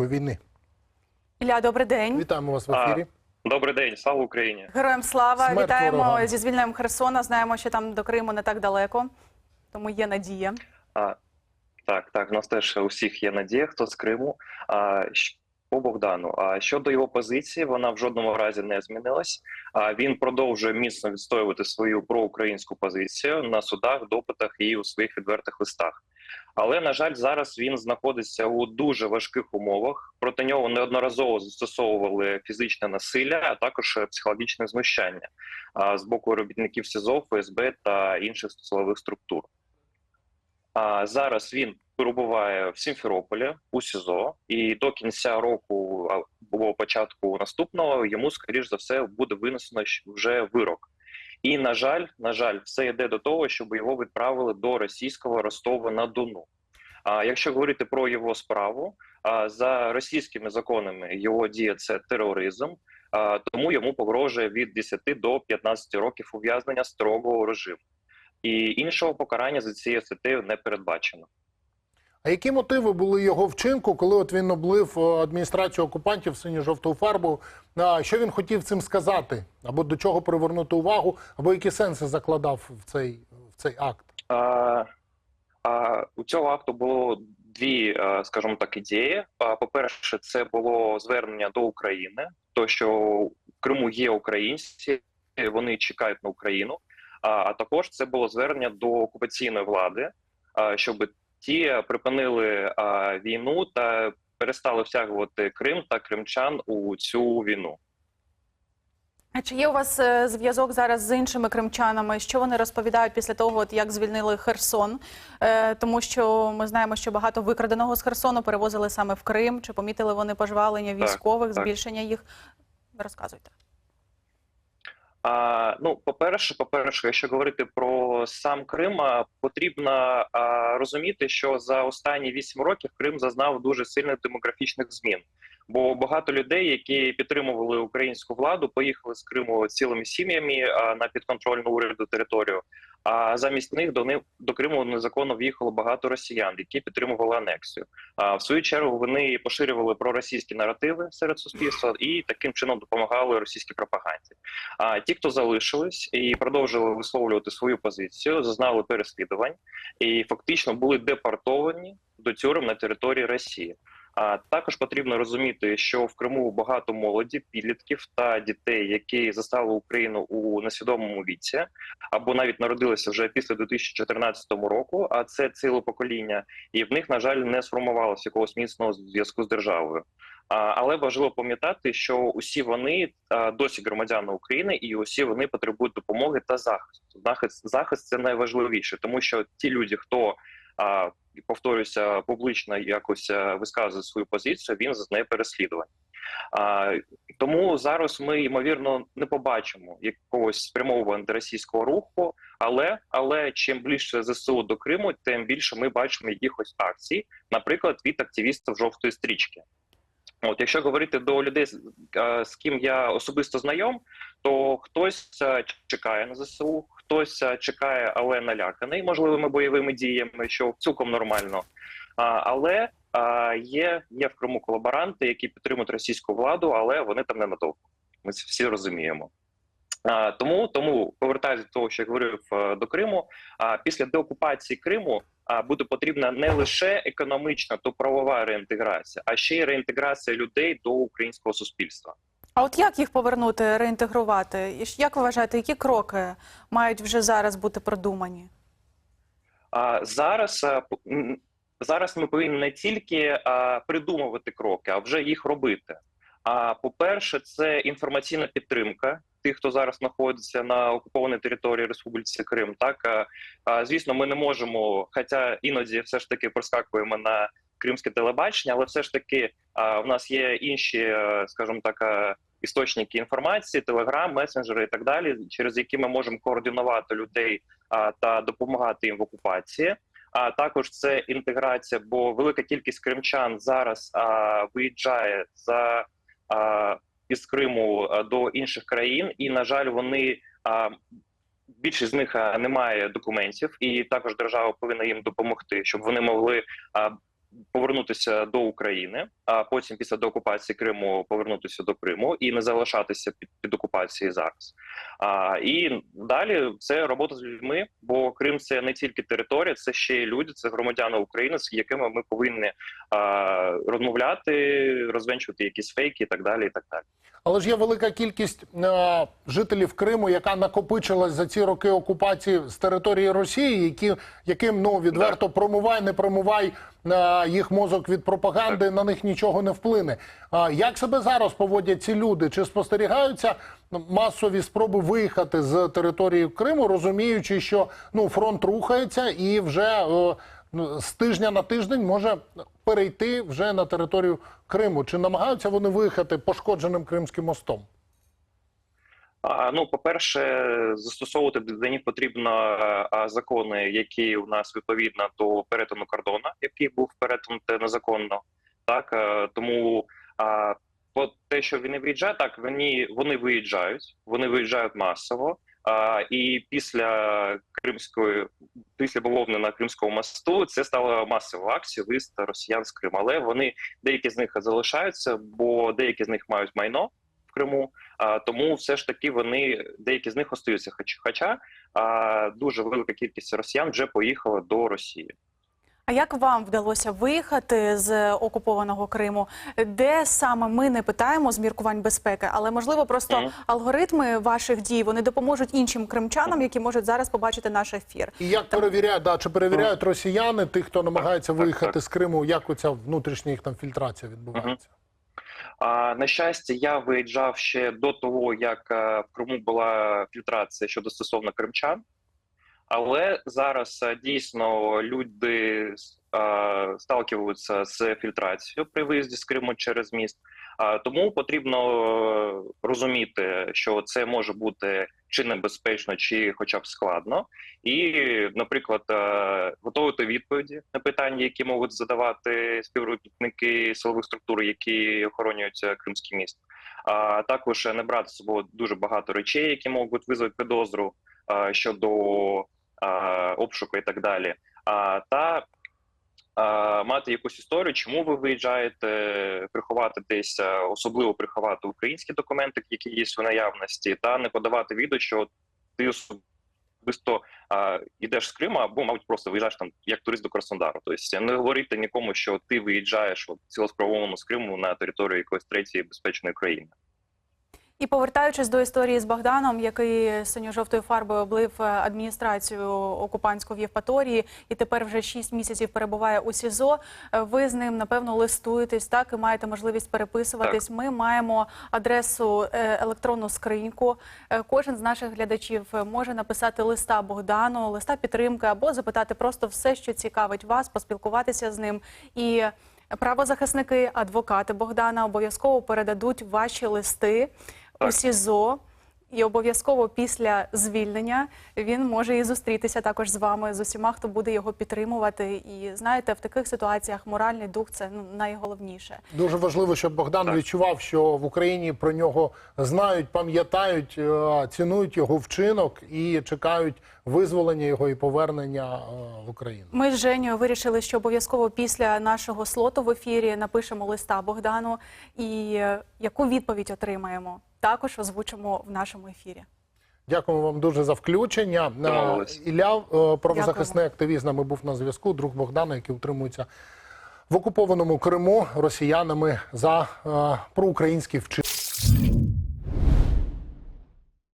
війни. Ілля, добрий день. Вітаємо вас в ефірі. Добрий день, слава Україні. Героям слава. Смерть Вітаємо ворогам. зі звільненням Херсона. Знаємо, що там до Криму не так далеко, тому є надія. А, так, так, у нас теж у всіх є надія, хто з Криму. А, по Богдану. А щодо його позиції, вона в жодному разі не змінилась. А він продовжує міцно відстоювати свою проукраїнську позицію на судах, допитах і у своїх відвертих листах. Але на жаль, зараз він знаходиться у дуже важких умовах. Проти нього неодноразово застосовували фізичне насилля, а також е, психологічне знущання з боку робітників СІЗО, ФСБ та інших силових структур. А зараз він перебуває в Сімферополі у СІЗО, і до кінця року або початку наступного йому, скоріш за все, буде винесено вже вирок. І на жаль, на жаль, все йде до того, щоб його відправили до російського Ростова на Дону. А якщо говорити про його справу, за російськими законами його дія це тероризм, тому йому погрожує від 10 до 15 років ув'язнення строгого режиму. І іншого покарання за цією статтею не передбачено. А які мотиви були його вчинку, коли от він облив е, адміністрацію окупантів синьо-жовту фарбу? А що він хотів цим сказати? Або до чого привернути увагу, або які сенси закладав в цей, в цей акт? А, а, у цього акту було дві, скажімо так, ідеї. По-перше, це було звернення до України, то що в Криму є українці, вони чекають на Україну. А, також це було звернення до окупаційної влади, щоб ті припинили а, війну та перестали втягувати Крим та кримчан у цю війну. А чи є у вас е, зв'язок зараз з іншими кримчанами? Що вони розповідають після того, от як звільнили Херсон? Е, тому що ми знаємо, що багато викраденого з Херсону перевозили саме в Крим. Чи помітили вони пожвалення Так, військових, так. збільшення їх? Розказуйте. А, ну, по-перше, по-перше, якщо говорити про сам Крим, потрібно а, розуміти, що за останні вісім років Крим зазнав дуже сильних демографічних змін. Бо багато людей, які підтримували українську владу, поїхали з Криму цілими сім'ями на підконтрольну уряду територію. А замість них до них до Криму незаконно в'їхало багато росіян, які підтримували анексію. А в свою чергу вони поширювали проросійські наративи серед суспільства і таким чином допомагали російській пропаганді. А ті, хто залишились і продовжили висловлювати свою позицію, зазнали переслідувань і фактично були депортовані до тюрем на території Росії. А також потрібно розуміти, що в Криму багато молоді, підлітків та дітей, які застали Україну у несвідомому віці, або навіть народилися вже після 2014 року. А це ціле покоління, і в них, на жаль, не сформувалося якогось міцного зв'язку з державою. Але важливо пам'ятати, що усі вони досі громадяни України, і усі вони потребують допомоги та захисту. Захист захист це найважливіше, тому що ті люди, хто повторюся, публічно якось висказує свою позицію, він зазнає переслідувань. А, тому зараз ми ймовірно не побачимо якогось спрямованого антиросійського руху, але але чим ближче ЗСУ до Криму, тим більше ми бачимо якихось акцій, наприклад, від активістів жовтої стрічки. От, якщо говорити до людей, з- е, ким я особисто знайом, то хтось е, чекає на ЗСУ, хтось е, чекає, але наляканий можливими бойовими діями, що цілком нормально. А, Але а, є, є в Криму колаборанти, які підтримують російську владу, але вони там ненадовго. Ми всі розуміємо. А, тому, тому повертаюся до того, що я говорив е, до Криму. А після деокупації Криму а, буде потрібна не лише економічна та правова реінтеграція, а ще й реінтеграція людей до українського суспільства. А от як їх повернути, реінтегрувати? І як ви вважаєте, які кроки мають вже зараз бути продумані? А зараз зараз ми повинні не тільки а, придумувати кроки, а вже їх робити. А по-перше, це інформаційна підтримка тих, хто зараз знаходиться на окупованій території Республіки Крим. Так а, звісно, ми не можемо, хоча іноді все ж таки проскакуємо на кримське телебачення, але все ж таки в нас є інші, е, скажімо так. е, Істочники інформації, телеграм, месенджери і так далі, через які ми можемо координувати людей та допомагати їм в окупації. А також це інтеграція, бо велика кількість кримчан зараз а, виїжджає за а, із Криму до інших країн, і на жаль, вони а, більшість з них а, не документів, і також держава повинна їм допомогти, щоб вони могли а, повернутися до України, а потім після деокупації Криму повернутися до Криму і не залишатися під, під окупацією зараз. А, і далі це робота з людьми, бо Крим це не тільки територія, це ще й люди, це громадяни України, з якими ми повинні а, розмовляти, розвенчувати якісь фейки і так далі. І так далі. Але ж є велика кількість е, жителів Криму, яка накопичилась за ці роки окупації з території Росії, які яким ну відверто промивай, не промивай е, їх мозок від пропаганди, на них нічого не вплине. Як себе зараз поводять ці люди? Чи спостерігаються масові спроби виїхати з території Криму, розуміючи, що ну фронт рухається і вже ну, з тижня на тиждень може перейти вже на територію Криму. Чи намагаються вони виїхати пошкодженим Кримським мостом? Ну, по-перше, застосовувати до потрібно а, закони, які у нас відповідно до перетину кордону, який був перетнутий незаконно. Так е, тому по те, що вони виїжджають, так вони, вони виїжджають, вони виїжджають масово. І після кримської, після бавовни на Кримському мосту, це стало масовою акцією виїзд росіян з Криму. Але вони деякі з них залишаються, бо деякі з них мають майно в Криму. А, тому все ж таки вони деякі з них остаються. Хоч, хоча а, дуже велика кількість росіян вже поїхала до Росії. А як вам вдалося виїхати з окупованого Криму? Де саме ми не питаємо з міркувань безпеки, але можливо просто Мгм. алгоритми ваших дій вони допоможуть іншим кримчанам, які можуть зараз побачити наш ефір. І як перевіряють, да, чи перевіряють росіяни тих, хто намагається виїхати з Криму, як оця внутрішня їх там фільтрація відбувається? А, на щастя, я виїжджав ще до того, як е, в Криму була фільтрація щодо стосовно кримчан. Але зараз е, дійсно люди сталкиваються з фільтрацією при виїзді з Криму через міст. Тому потрібно е, розуміти, що це може бути чи небезпечно, чи хоча б складно, і, наприклад, е, готувати відповіді на питання, які можуть задавати співробітники силових структур, які охоронюють е, Кримський міст. А також не брати з собою дуже багато речей, які можуть визвати підозру щодо обшуку і так далі. А, та мати якусь історію, чому ви виїжджаєте, приховати десь, особливо приховати українські документи, які є у наявності, та не подавати відео, що ти особисто йдеш з Криму, або, мабуть, просто виїжджаєш там як турист до Краснодару. Тобто не говорити нікому, що ти виїжджаєш от, з Криму на територію якоїсь третьої безпечної країни. І повертаючись до історії з Богданом, який синьо-жовтою фарбою облив е, адміністрацію окупантську в Євпаторії, і тепер вже 6 місяців перебуває у СІЗО. е, Ви з ним напевно листуєтесь, так і маєте можливість переписуватись. Ми маємо адресу е, електронну скриньку. Кожен з наших глядачів може написати листа Богдану, листа підтримки або запитати просто все, що цікавить вас, поспілкуватися з ним і. Правозахисники, адвокати Богдана обов'язково передадуть ваші листи у СІЗО. І обов'язково після звільнення він може і зустрітися також з вами, з усіма, хто буде його підтримувати. І знаєте, в таких ситуаціях моральний дух це ну найголовніше. Дуже важливо, щоб Богдан Так. відчував, що в Україні про нього знають, пам'ятають, е, цінують його вчинок і чекають визволення його і повернення е, в Україну. Ми з Женєю вирішили, що обов'язково після нашого слоту в ефірі напишемо листа Богдану і е, яку відповідь отримаємо, також озвучимо в нашому ефірі. Дякуємо вам дуже за включення. Е, Домовились. Ілля, е, правозахисний активіст, з нами був на зв'язку. Друг Богдана, який утримується в окупованому Криму росіянами за е, проукраїнський вчинок.